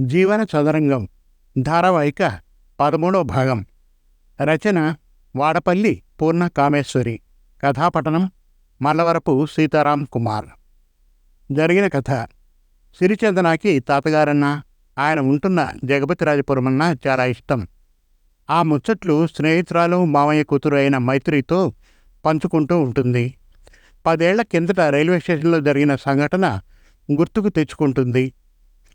జీవన చదరంగం ధారావాహిక పదమూడవ భాగం. రచన వాడపల్లి పూర్ణ కామేశ్వరి కథాపఠనం మల్లవరపు సీతారాం కుమార్. జరిగిన కథ. సిరిచందనాకి తాతగారన్న ఆయన ఉంటున్న జగపతిరాజపురం అన్న చాలా ఇష్టం. ఆ ముచ్చట్లు స్నేహితురాలు మామయ్య కూతురు అయిన మైత్రితో పంచుకుంటూ ఉంటుంది. పదేళ్ళ కిందట రైల్వే స్టేషన్లో జరిగిన సంఘటన గుర్తుకు తెచ్చుకుంటుంది.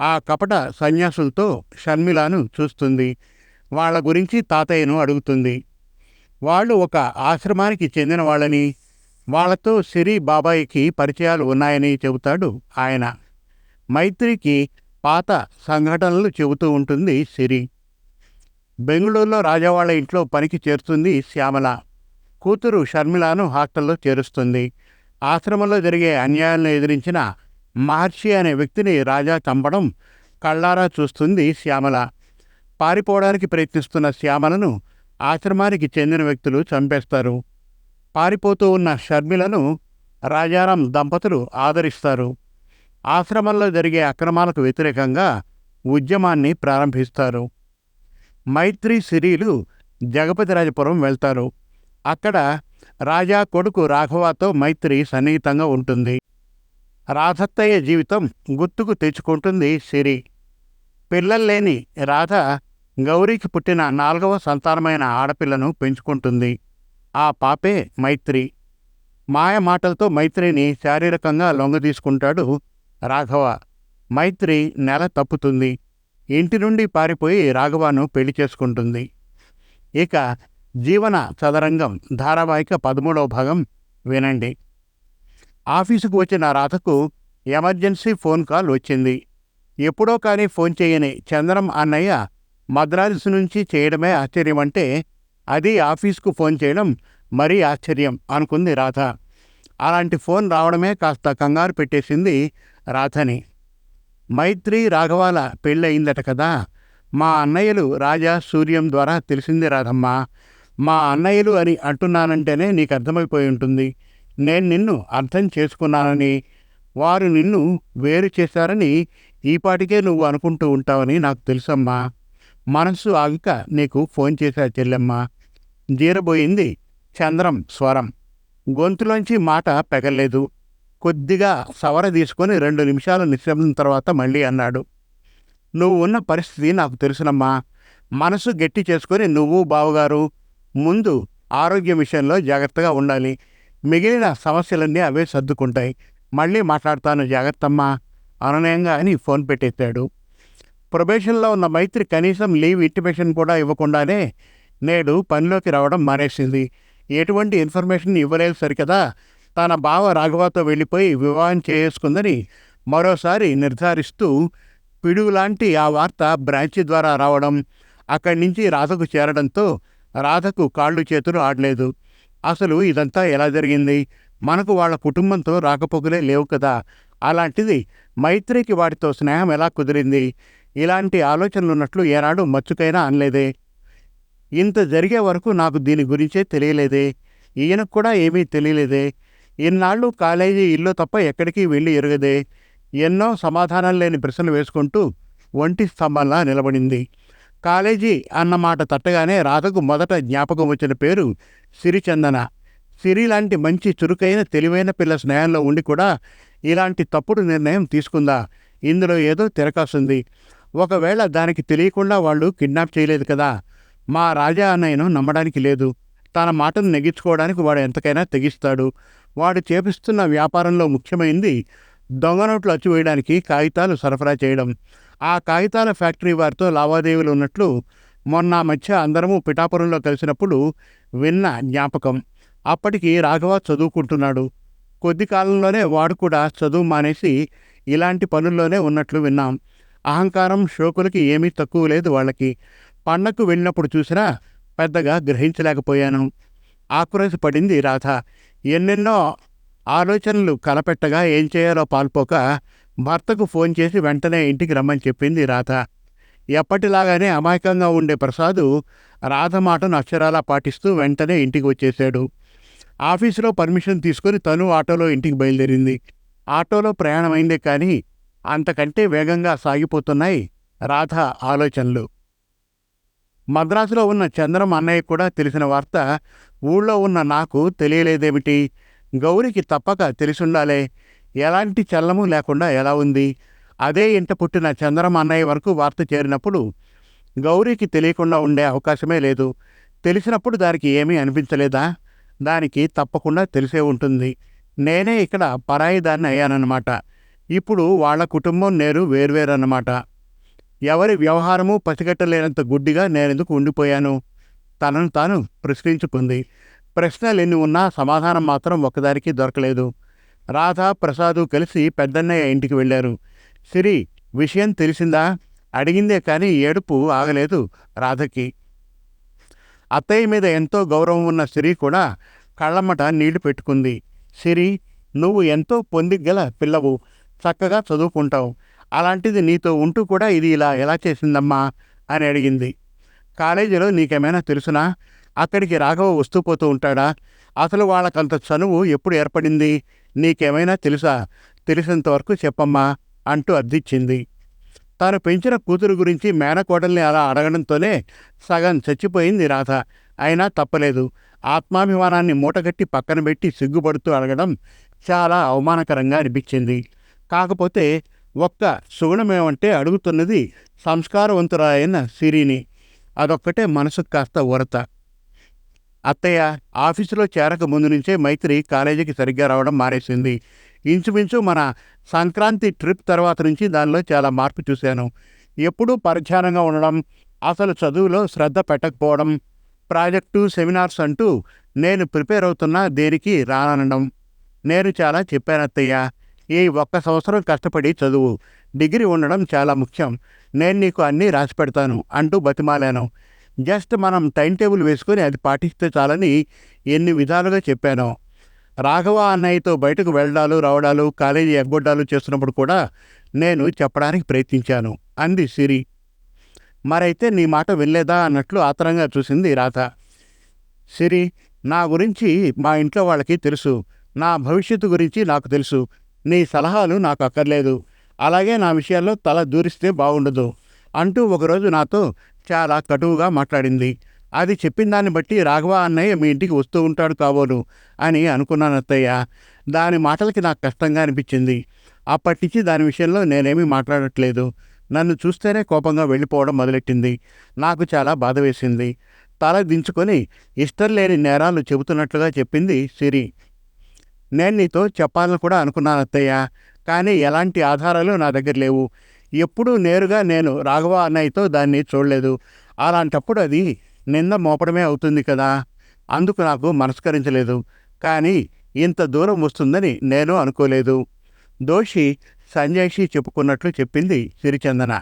ఆ కపట సన్యాసులతో షర్మిలాను చూస్తుంది. వాళ్ళ గురించి తాతయ్యను అడుగుతుంది. వాళ్ళు ఒక ఆశ్రమానికి చెందిన వాళ్ళని వాళ్ళతో సిరి బాబాయికి పరిచయాలు ఉన్నాయని చెబుతాడు ఆయన. మైత్రికి పాత సంఘటనలు చెబుతూ ఉంటుంది సిరి. బెంగళూరులో రాజావాళ్ళ ఇంట్లో పనికి చేరుతుంది శ్యామల. కూతురు షర్మిలాను హాస్టల్లో చేరుస్తుంది. ఆశ్రమంలో జరిగే అన్యాయాలను ఎదిరించిన మహర్షి అనే వ్యక్తిని రాజా చంపడం కళ్ళారా చూస్తుంది శ్యామల. పారిపోవడానికి ప్రయత్నిస్తున్న శ్యామలను ఆశ్రమానికి చెందిన వ్యక్తులు చంపేస్తారు. పారిపోతూ ఉన్న షర్మిలను రాజారాం దంపతులు ఆదరిస్తారు. ఆశ్రమంలో జరిగే అక్రమాలకు వ్యతిరేకంగా ఉద్యమాన్ని ప్రారంభిస్తారు. మైత్రి సిరీలు జగపతిరాజపురం వెళ్తారు. అక్కడ రాజా కొడుకు రాఘవాతో మైత్రి సన్నిహితంగా ఉంటుంది. రాధత్తయ్య జీవితం గుర్తుకు తెచ్చుకుంటుంది సిరి. పిల్లల్లేని రాధ గౌరీకి పుట్టిన నాలుగవ సంతానమైన ఆడపిల్లను పెంచుకుంటుంది. ఆ పాపే మైత్రి. మాయ మాటలతో మైత్రిని శారీరకంగా లొంగదీసుకుంటాడు రాఘవ. మైత్రి నెల తప్పుతుంది. ఇంటి నుండి పారిపోయి రాఘవను పెళ్ళి చేసుకుంటుంది. ఇక జీవన చదరంగం ధారావాహిక పదమూడవ భాగం వినండి. ఆఫీసుకు వచ్చిన రాధకు ఎమర్జెన్సీ ఫోన్ కాల్ వచ్చింది. ఎప్పుడో కానీ ఫోన్ చేయని చంద్రం అన్నయ్య మద్రాసు నుంచి చేయడమే ఆశ్చర్యం అంటే అది ఆఫీస్కు ఫోన్ చేయడం మరీ ఆశ్చర్యం అనుకుంది రాధ. అలాంటి ఫోన్ రావడమే కాస్త కంగారు పెట్టేసింది రాధని. మైత్రి రాఘవాల పెళ్ళయిందట కదా? మా అన్నయ్యలు రాజా సూర్యం ద్వారా తెలిసింది రాధమ్మ. మా అన్నయ్యలు అని అంటున్నానంటేనే నీకు అర్థమైపోయి ఉంటుంది. నేను నిన్ను అర్థం చేసుకున్నానని వారు నిన్ను వేరు చేశారని ఈపాటికే నువ్వు అనుకుంటూ ఉంటావని నాకు తెలుసమ్మా. మనస్సు ఆగక నీకు ఫోన్ చేశా చెల్లెమ్మ. జీరబోయింది చంద్రం స్వరం. గొంతులోంచి మాట పెగలేదు కొద్దిగా సవర తీసుకొని రెండు నిమిషాలు నిశ్శబ్దం తర్వాత మళ్ళీ అన్నాడు. నువ్వు ఉన్న పరిస్థితి నాకు తెలుసునమ్మా. మనసు గట్టి చేసుకొని నువ్వు బావగారు ముందు ఆరోగ్యం విషయంలో జాగ్రత్తగా ఉండాలి. మిగిలిన సమస్యలన్నీ అవే సర్దుకుంటాయి. మళ్ళీ మాట్లాడతాను. జాగ్రత్తమ్మా. అననయంగా అని ఫోన్ పెట్టేశాడు. ప్రొబేషన్లో ఉన్న మైత్రి కనీసం లీవ్ ఇంటిమేషన్ కూడా ఇవ్వకుండానే నేడు పనిలోకి రావడం మానేసింది. ఎటువంటి ఇన్ఫర్మేషన్ ఇవ్వలేదు సరికదా. తన బావ రాఘవతో వెళ్ళిపోయి వివాహం చేసుకుందని మరోసారి నిర్ధారిస్తూ పిడుగులాంటి ఆ వార్త బ్రాంచి ద్వారా రావడం అక్కడి నుంచి రాధకు చేరడంతో రాధకు కాళ్ళు చేతులు ఆడలేదు. అసలు ఇదంతా ఎలా జరిగింది? మనకు వాళ్ళ కుటుంబంతో రాకపోకలే లేవు కదా. అలాంటిది మైత్రికి వాటితో స్నేహం ఎలా కుదిరింది? ఇలాంటి ఆలోచనలు ఉన్నట్లు ఏనాడు మచ్చుకైనా అనలేదే. ఇంత జరిగే వరకు నాకు దీని గురించే తెలియలేదే. ఈయనకు కూడా ఏమీ తెలియలేదే. ఇన్నాళ్ళు కాలేజీ ఇల్లు తప్ప ఎక్కడికి వెళ్ళి ఎరగదే. ఎన్నో సమాధానం లేని ప్రశ్నలు వేసుకుంటూ ఒంటి స్తంభంలా నిలబడింది. కాలేజీ అన్నమాట తట్టగానే రాధకు మొదట జ్ఞాపకం వచ్చిన పేరు సిరిచందన. సిరి లాంటి మంచి చురుకైన తెలివైన పిల్ల స్నేహంలో ఉండి కూడా ఇలాంటి తప్పుడు నిర్ణయం తీసుకుందా? ఇందులో ఏదో తిరకాసుంది. ఒకవేళ దానికి తెలియకుండా వాళ్ళు కిడ్నాప్ చేయలేదు కదా? మా రాజా అన్నయ్యను నమ్మడానికి లేదు. తన మాటను నెగించుకోవడానికి వాడు ఎంతకైనా తెగిస్తాడు. వాడు చేపిస్తున్న వ్యాపారంలో ముఖ్యమైనది దొంగ నోట్లు అచ్చివేయడానికి కాగితాలు సరఫరా చేయడం. ఆ కాగితాల ఫ్యాక్టరీ వారితో లావాదేవీలు ఉన్నట్లు మొన్న మధ్య అందరము పిఠాపురంలో కలిసినప్పుడు విన్న జ్ఞాపకం. అప్పటికి రాఘవ చదువుకుంటున్నాడు. కొద్ది కాలంలోనే వాడు కూడా చదువు మానేసి ఇలాంటి పనుల్లోనే ఉన్నట్లు విన్నాం. అహంకారం షోకులకి ఏమీ తక్కువ లేదు వాళ్ళకి. పండగకు వెళ్ళినప్పుడు చూసినా పెద్దగా గ్రహించలేకపోయాను. ఆక్రోశ పడింది రాధ. ఎన్నెన్నో ఆలోచనలు కలపెట్టగా ఏం చేయాలో పాల్పోక భర్తకు ఫోన్ చేసి వెంటనే ఇంటికి రమ్మని చెప్పింది రాధ. ఎప్పటిలాగానే అమాయకంగా ఉండే ప్రసాదు రాధ మాటను అక్షరాలా పాటిస్తూ వెంటనే ఇంటికి వచ్చేశాడు. ఆఫీసులో పర్మిషన్ తీసుకొని తను ఆటోలో ఇంటికి బయలుదేరింది. ఆటోలో ప్రయాణమైందే కానీ అంతకంటే వేగంగా సాగిపోతున్నాయి రాధ ఆలోచనలు. మద్రాసులో ఉన్న చంద్రం అన్నయ్య కూడా తెలిసిన వార్త ఊళ్ళో ఉన్న నాకు తెలియలేదేమిటి? గౌరికి తప్పక తెలిసుండాలే. ఎలాంటి చల్లము లేకుండా ఎలా ఉంది? అదే ఇంట పుట్టిన చంద్రమ అన్నయ్య వరకు వార్త చేరినప్పుడు గౌరీకి తెలియకుండా ఉండే అవకాశమే లేదు. తెలిసినప్పుడు దానికి ఏమీ అనిపించలేదా? దానికి తప్పకుండా తెలిసే ఉంటుంది. నేనే ఇక్కడ పరాయి దాన్ని అయ్యానన్నమాట. ఇప్పుడు వాళ్ళ కుటుంబం నేను వేర్వేరన్నమాట. ఎవరి వ్యవహారము పసిగట్టలేనంత గుడ్డిగా నేనెందుకు ఉండిపోయాను? తనను తాను ప్రశ్నించుకుంది. ప్రశ్నలు ఎన్ని ఉన్నా సమాధానం మాత్రం ఒకదానికి దొరకలేదు. రాధ ప్రసాదు కలిసి పెద్దన్నయ్య ఇంటికి వెళ్ళారు. సిరి విషయం తెలిసిందా? అడిగిందే కానీ ఏడుపు ఆగలేదు రాధకి. అత్తయ్య మీద ఎంతో గౌరవం ఉన్న సిరి కూడా కళ్ళమ్మట నీళ్ళు పెట్టుకుంది. సిరి నువ్వు ఎంతో పొందిగల పిల్లవు చక్కగా చదువుకుంటావు. అలాంటిది నీతో ఉంటూ కూడా ఇది ఇలా ఎలా చేసిందమ్మా? అని అడిగింది. కాలేజీలో నీకేమైనా తెలుసునా? అక్కడికి రాఘవ వస్తూ పోతూ ఉంటాడా? అసలు వాళ్ళకంత చనువు ఎప్పుడు ఏర్పడింది? నీకేమైనా తెలుసా? తెలిసినంతవరకు చెప్పమ్మా అంటూ అర్థిచ్చింది తాను పెంచిన కూతురు గురించి మేనకోడల్ని అలా అడగడంతోనే సగం చచ్చిపోయింది రాధ. అయినా తప్పలేదు. ఆత్మాభిమానాన్ని మూటగట్టి పక్కన పెట్టి సిగ్గుపడుతూ అడగడం చాలా అవమానకరంగా అనిపించింది. కాకపోతే ఒక్క సుగుణమేమంటే అడుగుతున్నది సంస్కారవంతురాయన సిరిని. అదొక్కటే మనసుకు కాస్త ఉరత అత్తయ్య ఆఫీసులో చేరక ముందు నుంచే మైత్రి కాలేజీకి సరిగ్గా రావడం మానేసింది. ఇంచుమించు మన సంక్రాంతి ట్రిప్ తర్వాత నుంచి దానిలో చాలా మార్పు చూశాను. ఎప్పుడూ పరిధ్యానంగా ఉండడం అసలు చదువులో శ్రద్ధ పెట్టకపోవడం ప్రాజెక్టు సెమినార్స్ అంటూ నేను ప్రిపేర్ అవుతున్నా దేనికి రానడం నేను చాలా చెప్పాను అత్తయ్య ఈ ఒక్క సంవత్సరం కష్టపడి చదువు డిగ్రీ ఉండడం చాలా ముఖ్యం. నేను నీకు అన్నీ రాసి పెడతాను అంటూ బతిమాలాను. జస్ట్ మనం టైం టేబుల్ వేసుకొని అది పాటిస్తే చాలని ఎన్ని విధాలుగా చెప్పాను. రాఘవ అన్నయ్యతో బయటకు వెళ్ళడాలు రావడాలు కాలేజీ ఎగ్గొడ్డాలు చేస్తున్నప్పుడు కూడా నేను చెప్పడానికి ప్రయత్నించాను. అంది సిరి. మరైతే నీ మాట వెళ్ళేదా అన్నట్లు ఆతరంగా చూసింది రాధ. సిరి నా గురించి మా ఇంట్లో వాళ్ళకి తెలుసు. నా భవిష్యత్తు గురించి నాకు తెలుసు. నీ సలహాలు నాకు అక్కర్లేదు. అలాగే నా విషయాల్లో తల దూరిస్తే బాగుండదు అంటూ ఒకరోజు నాతో చాలా కటువుగా మాట్లాడింది. అది చెప్పిన దాన్ని బట్టి రాఘవ అన్నయ్య మీ ఇంటికి వస్తూ ఉంటాడు కాబోలు అని అనుకున్నాను అత్తయ్య. దాని మాటలకి నాకు కష్టంగా అనిపించింది. అప్పటి నుంచి దాని విషయంలో నేనేమీ మాట్లాడట్లేదు. నన్ను చూస్తేనే కోపంగా వెళ్ళిపోవడం మొదలెట్టింది. నాకు చాలా బాధ వేసింది. తల దించుకొని ఇష్టం లేని నేరాలు చెబుతున్నట్లుగా చెప్పింది సిరి. నేను నీతో చెప్పాలని కూడా అనుకున్నాను అత్తయ్య. కానీ ఎలాంటి ఆధారాలు నా దగ్గర లేవు. ఎప్పుడూ నేరుగా నేను రాఘవ అన్నయ్యతో దాన్ని చూడలేదు. అలాంటప్పుడు అది నింద మోపడమే అవుతుంది కదా. అందుకు నాకు మనస్కరించలేదు. కానీ ఇంత దూరం వస్తుందని నేను అనుకోలేదు. దోషి సంజయ్షి చెప్పుకున్నట్లు చెప్పింది సిరిచందన.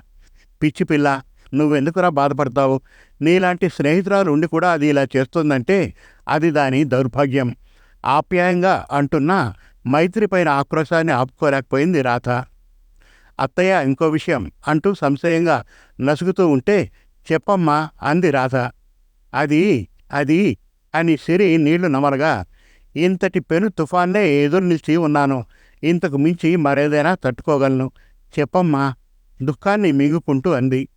పిచ్చి పిల్ల నువ్వెందుకురా బాధపడతావు? నీలాంటి స్నేహితురాలు ఉండి కూడా అది ఇలా చేస్తుందంటే అది దాని దౌర్భాగ్యం. ఆప్యాయంగా అంటున్న మైత్రి పైన ఆక్రోశాన్ని ఆపుకోలేకపోయింది రాధ. అత్తయ్య ఇంకో విషయం అంటూ సంశయంగా నసుగుతూ ఉంటే చెప్పమ్మా అంది రాధ. అది అది అని సిరి నీళ్ళు నమలగా ఇంతటి పెను తుఫాన్నే ఎదురు నిలిచి ఉన్నాను. ఇంతకు మించి మరేదైనా తట్టుకోగలను. చెప్పమ్మా దుఃఖాన్ని మిగుకుంటూ అంది.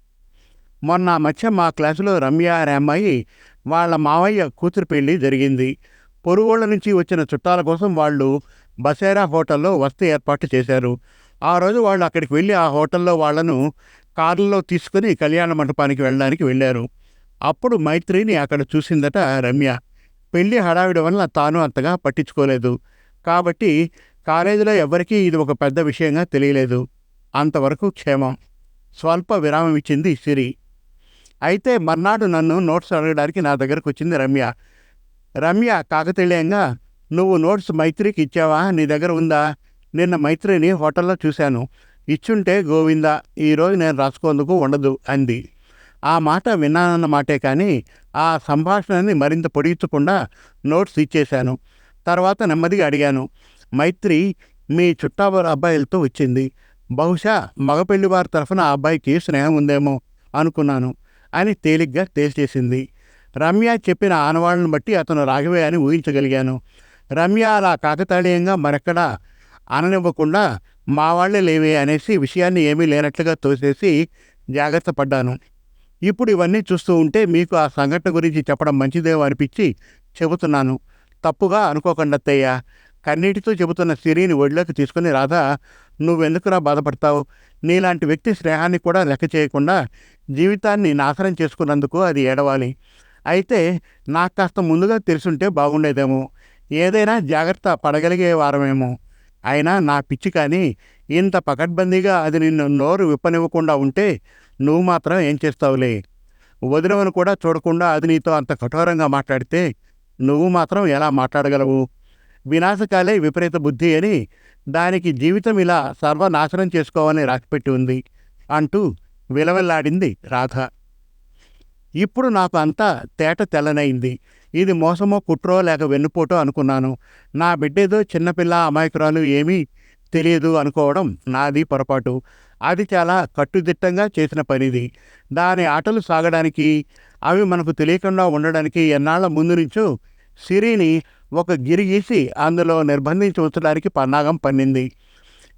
మొన్న మధ్య మా క్లాసులో రమ్య అనే అమ్మాయి వాళ్ళ మావయ్య కూతురు పెళ్ళి జరిగింది. పొరుగుళ్ళ నుంచి వచ్చిన చుట్టాల కోసం వాళ్ళు బసేరా హోటల్లో వస్తు ఏర్పాటు చేశారు. ఆ రోజు వాళ్ళు అక్కడికి వెళ్ళి ఆ హోటల్లో వాళ్ళను కారులో తీసుకుని కళ్యాణ మంటపానికి వెళ్ళడానికి వెళ్ళారు. అప్పుడు మైత్రిని అక్కడ చూసిందట రమ్య. పెళ్ళి హడావిడి వల్ల తాను అంతగా పట్టించుకోలేదు. కాబట్టి కాలేజీలో ఎవరికీ ఇది ఒక పెద్ద విషయంగా తెలియలేదు. అంతవరకు క్షేమం. స్వల్ప విరామం ఇచ్చింది సిరి. అయితే మర్నాడు నన్ను నోట్స్ అడగడానికి నా దగ్గరకు వచ్చింది రమ్య. రమ్య కాకతీయంగా నువ్వు నోట్స్ మైత్రికి ఇచ్చావా? నీ దగ్గర ఉందా? నిన్న మైత్రిని హోటల్లో చూశాను. ఇచ్చుంటే గోవింద ఈరోజు నేను రాసుకుందుకు ఉండదు అంది. ఆ మాట విన్నానన్న మాటే కానీ ఆ సంభాషణని మరింత పొడిగించకుండా నోట్స్ ఇచ్చేశాను. తర్వాత నెమ్మదిగా అడిగాను మైత్రి మీ చుట్టావారి అబ్బాయిలతో వచ్చింది. బహుశా మగపెళ్ళి వారి తరఫున ఆ అబ్బాయికి స్నేహం ఉందేమో అనుకున్నాను అని తేలిగ్గా తేల్చేసింది రమ్య చెప్పిన ఆనవాళ్ళను బట్టి అతను రాఘవే అని ఊహించగలిగాను. రమ్య అలా కాకతాళీయంగా మరెక్కడా అననివ్వకుండా మా వాళ్ళే లేవే అనేసి విషయాన్ని ఏమీ లేనట్లుగా తోసేసి జాగ్రత్త పడ్డాను. ఇప్పుడు ఇవన్నీ చూస్తూ ఉంటే మీకు ఆ సంఘటన గురించి చెప్పడం మంచిదేమో అనిపించి చెబుతున్నాను. తప్పుగా అనుకోకుండా అత్తయ్య. కన్నీటితో చెబుతున్న సిరిని ఒడిలోకి తీసుకుని రాధా నువ్వెందుకురా బాధపడతావు? నీలాంటి వ్యక్తి స్నేహాన్ని కూడా లెక్క చేయకుండా జీవితాన్ని నాశనం చేసుకున్నందుకు అది ఏడవాలి. అయితే నాకు కాస్త ముందుగా తెలుసుంటే బాగుండేదేమో. ఏదైనా జాగ్రత్త పడగలిగే వారమేమో. అయినా నా పిచ్చి కానీ ఇంత పకడ్బందీగా అది నిన్ను నోరు విప్పనివ్వకుండా ఉంటే నువ్వు మాత్రం ఏం చేస్తావులే? వదినవను కూడా చూడకుండా అది నీతో అంత కఠోరంగా మాట్లాడితే నువ్వు మాత్రం ఎలా మాట్లాడగలవు? వినాశకాలే విపరీత బుద్ధి అని దానికి జీవితం ఇలా సర్వనాశనం చేసుకోవాలని రాసిపెట్టి ఉంది అంటూ విలవెల్లాడింది రాధ. ఇప్పుడు నాకు అంతా తేట తెల్లనైంది. ఇది మోసమో కుట్రో లేక వెన్నుపోటో అనుకున్నాను. నా బిడ్డేదో చిన్నపిల్ల అమాయకురాలు ఏమీ తెలియదు అనుకోవడం నాది పొరపాటు. అది చాలా కట్టుదిట్టంగా చేసిన పనిది. దాని ఆటలు సాగడానికి అవి మనకు తెలియకుండా ఉండడానికి ఎన్నాళ్ళ ముందు నుంచో సిరిని ఒక గిరి గీసి అందులో నిర్బంధించి ఉంచడానికి పన్నాగం పన్నింది.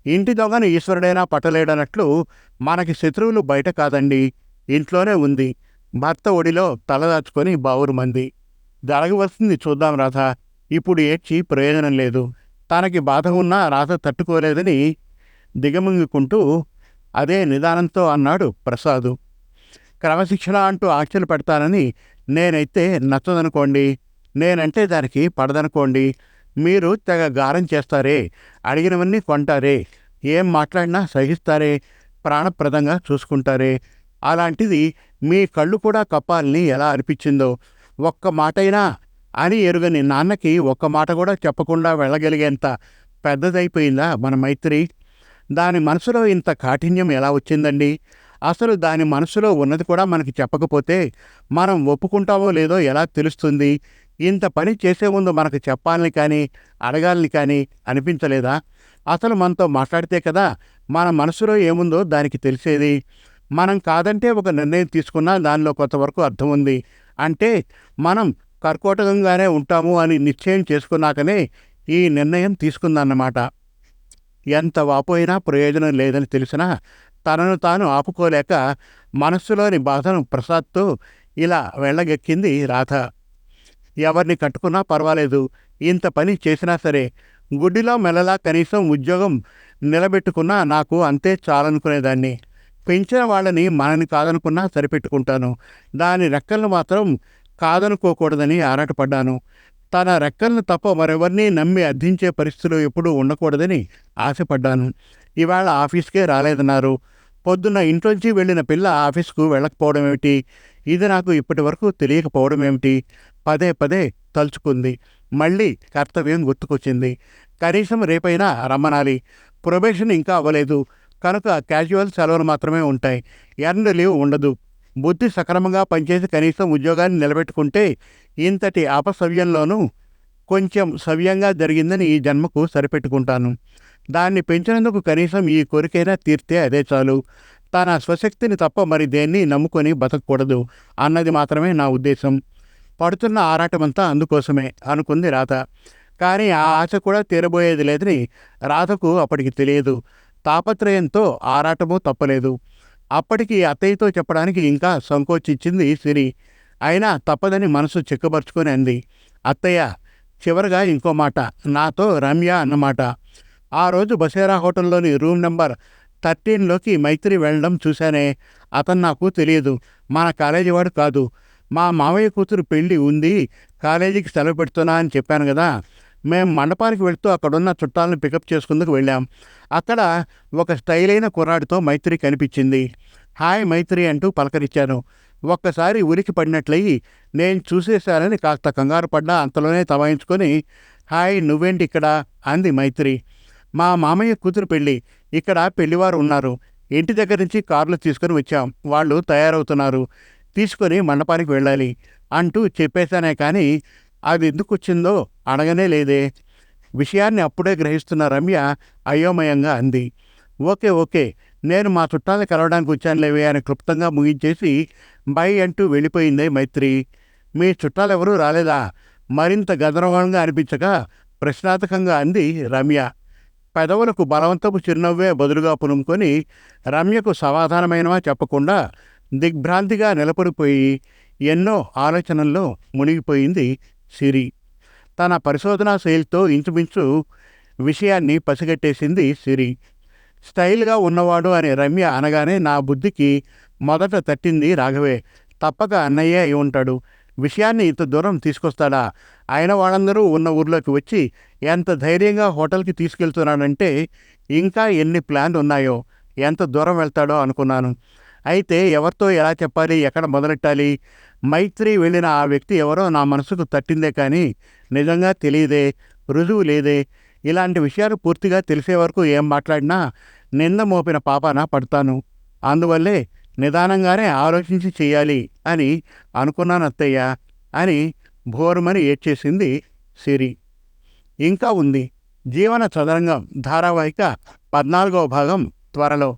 ఇంటి దొంగను ఈశ్వరుడైనా పట్టలేడనట్లు మనకి శత్రువులు బయట కాదండి. ఇంట్లోనే ఉంది. భర్త ఒడిలో తలదాచుకొని బావురు మంది. జరగవలసింది చూద్దాం రాధ. ఇప్పుడు ఏడ్చి ప్రయోజనం లేదు. తనకి బాధ ఉన్నా రాధ తట్టుకోలేదని దిగమింగుకుంటూ అదే నిదానంతో అన్నాడు ప్రసాదు. క్రమశిక్షణ అంటూ ఆంక్షలు పెడతానని నేనైతే నచ్చదనుకోండి. నేనంటే దానికి పడదనుకోండి. మీరు తెగ గారం చేస్తారే అడిగినవన్నీ కొంటారే ఏం మాట్లాడినా సహిస్తారే ప్రాణప్రదంగా చూసుకుంటారే. అలాంటిది మీ కళ్ళు కూడా కప్పాలని ఎలా అనిపించిందో ఒక్క మాటైనా అని ఎరుగని నాన్నకి ఒక్క మాట కూడా చెప్పకుండా వెళ్ళగలిగేంత పెద్దదైపోయిందా మన మైత్రి? దాని మనసులో ఇంత కాఠిన్యం ఎలా వచ్చిందండి? అసలు దాని మనసులో ఉన్నది కూడా మనకి చెప్పకపోతే మనం ఒప్పుకుంటామో లేదో ఎలా తెలుస్తుంది? ఇంత పని చేసే ముందు మనకు చెప్పాలని కానీ అడగాలని కానీ అనిపించలేదా? అసలు మనతో మాట్లాడితే కదా మన మనసులో ఏముందో దానికి తెలిసేది. మనం కాదంటే ఒక నిర్ణయం తీసుకున్నా దానిలో కొంతవరకు అర్థం ఉంది. అంటే మనం కర్కోటకంగానే ఉంటాము అని నిశ్చయం చేసుకున్నాకనే ఈ నిర్ణయం తీసుకుందన్నమాట. ఎంత వాపోయినా ప్రయోజనం లేదని తెలిసినా తనను తాను ఆపుకోలేక మనస్సులోని బాధను ప్రసాద్తో ఇలా వెళ్ళగెక్కింది రాధ. ఎవరిని కట్టుకున్నా పర్వాలేదు. ఇంత పని చేసినా సరే గుడ్డిలో మెల్లలా కనీసం ఉద్యోగం నిలబెట్టుకున్నా నాకు అంతే చాలనుకునేదాన్ని. పెంచిన వాళ్ళని మనని కాదనుకున్నా సరిపెట్టుకుంటాను. దాని రెక్కలను మాత్రం కాదనుకోకూడదని ఆరాటపడ్డాను. తన రెక్కలను తప్ప మరెవరిని నమ్మి అర్థించే పరిస్థితులు ఎప్పుడూ ఉండకూడదని ఆశపడ్డాను. ఇవాళ ఆఫీస్కే రాలేదన్నారు. పొద్దున్న ఇంట్లోంచి వెళ్ళిన పిల్ల ఆఫీస్కు వెళ్ళకపోవడం ఏమిటి? ఇది నాకు ఇప్పటి వరకు తెలియకపోవడం ఏమిటి? పదే పదే తలుచుకుంది. మళ్ళీ కర్తవ్యం గుర్తుకొచ్చింది. కనీసం రేపైనా రమ్మనాలి. ప్రొబేషన్ ఇంకా అవ్వలేదు. కనుక క్యాజువల్ సెలవులు మాత్రమే ఉంటాయి. ఎర్న్ లీవ్ ఉండదు. బుద్ధి సక్రమంగా పనిచేసి కనీసం ఉద్యోగాన్ని నిలబెట్టుకుంటే ఇంతటి అపసవ్యంలోనూ కొంచెం సవ్యంగా జరిగిందని ఈ జన్మకు సరిపెట్టుకుంటాను. దాన్ని పెంచినందుకు కనీసం ఈ కోరికైనా తీర్తే అదే చాలు. తన స్వశక్తిని తప్ప మరి దేన్ని నమ్ముకొని బతకూడదు అన్నది మాత్రమే నా ఉద్దేశం. పడుతున్న ఆరాటమంతా అందుకోసమే అనుకుంది రాధ. కానీ ఆ ఆశ కూడా తీరబోయేది లేదని రాధకు అప్పటికి తెలియదు. తాపత్రయంతో ఆరాటమో తప్పలేదు. అప్పటికి అత్తయ్యతో చెప్పడానికి ఇంకా సంకోచించింది సిరి. అయినా తప్పదని మనసు చిక్కబరుచుకొని అంది. అత్తయ్య చివరగా ఇంకో మాట. నాతో రమ్య అన్నమాట. ఆ రోజు బసేరా హోటల్లోని రూమ్ నెంబర్ థర్టీన్లోకి మైత్రి వెళ్ళడం చూశానే. అతను నాకు తెలియదు. మన కాలేజీ వాడు కాదు. మా మావయ్య కూతురు పెళ్ళి ఉంది. కాలేజీకి సెలవు పెడుతున్నా అని చెప్పాను కదా. మేము మండపానికి వెళుతూ అక్కడున్న చుట్టాలను పికప్ చేసుకుందుకు వెళ్ళాం. అక్కడ ఒక స్టైల్ అయిన కుర్రాడితో మైత్రి కనిపించింది. హాయ్ మైత్రి అంటూ పలకరించాను. ఒక్కసారి ఉరికి పడినట్లయి నేను చూసేశానని కాస్త కంగారు పడ్డా అంతలోనే తవాయించుకొని హాయ్ నువ్వేంటి ఇక్కడ? అంది మైత్రి. మా మామయ్య కూతురు పెళ్ళి. ఇక్కడ పెళ్ళివారు ఉన్నారు. ఇంటి దగ్గర నుంచి కార్లు తీసుకొని వచ్చాం. వాళ్ళు తయారవుతున్నారు. తీసుకొని మండపానికి వెళ్ళాలి అంటూ చెప్పేశానే కానీ అది ఎందుకు వచ్చిందో అడగనే లేదే. విషయాన్ని అప్పుడే గ్రహిస్తున్న రమ్య అయోమయంగా అంది. Okay okay. నేను మా చుట్టాలు కలవడానికి వచ్చానులేవే అని క్లుప్తంగా ముగించేసి బై అంటూ వెళ్ళిపోయిందే మైత్రి. మీ చుట్టాలెవరూ రాలేదా? మరింత గదరవంగా అనిపించగా ప్రశ్నార్థకంగా అంది రమ్య. పెదవులకు బలవంతపు చిరునవ్వే బదులుగా పునుముకొని రమ్యకు సమాధానమైనవా చెప్పకుండా దిగ్భ్రాంతిగా నిలబడిపోయి ఎన్నో ఆలోచనల్లో మునిగిపోయింది సిరి. తన పరిశోధనా శైలితో ఇంచుమించు విషయాన్ని పసిగట్టేసింది సిరి. స్టైల్గా ఉన్నవాడు అని రమ్య అనగానే నా బుద్ధికి మొదట తట్టింది రాఘవే. తప్పక అన్నయ్య అయి ఉంటాడు. విషయాన్ని ఇంత దూరం తీసుకొస్తాడా? ఆయన వాళ్ళందరూ ఉన్న ఊర్లోకి వచ్చి ఎంత ధైర్యంగా హోటల్కి తీసుకెళ్తున్నాడంటే ఇంకా ఎన్ని ప్లాన్లు ఉన్నాయో ఎంత దూరం వెళ్తాడో అనుకున్నాను. అయితే ఎవరితో ఎలా చెప్పాలి ఎక్కడ మొదలెట్టాలి? మైత్రి వెళ్ళిన ఆ వ్యక్తి ఎవరో నా మనసుకు తట్టిందే కానీ నిజంగా తెలియదే రుజువు లేదే. ఇలాంటి విషయాలు పూర్తిగా తెలిసే వరకు ఏం మాట్లాడినా నింద మోపిన పాపాన పడతాను. అందువల్లే నిదానంగానే ఆలోచించి చేయాలి అని అనుకున్నాను అత్తయ్య అని భోరుమని ఏడ్చేసింది సిరి. ఇంకా ఉంది. జీవన చదరంగం ధారావాహిక పద్నాలుగవ భాగం త్వరలో.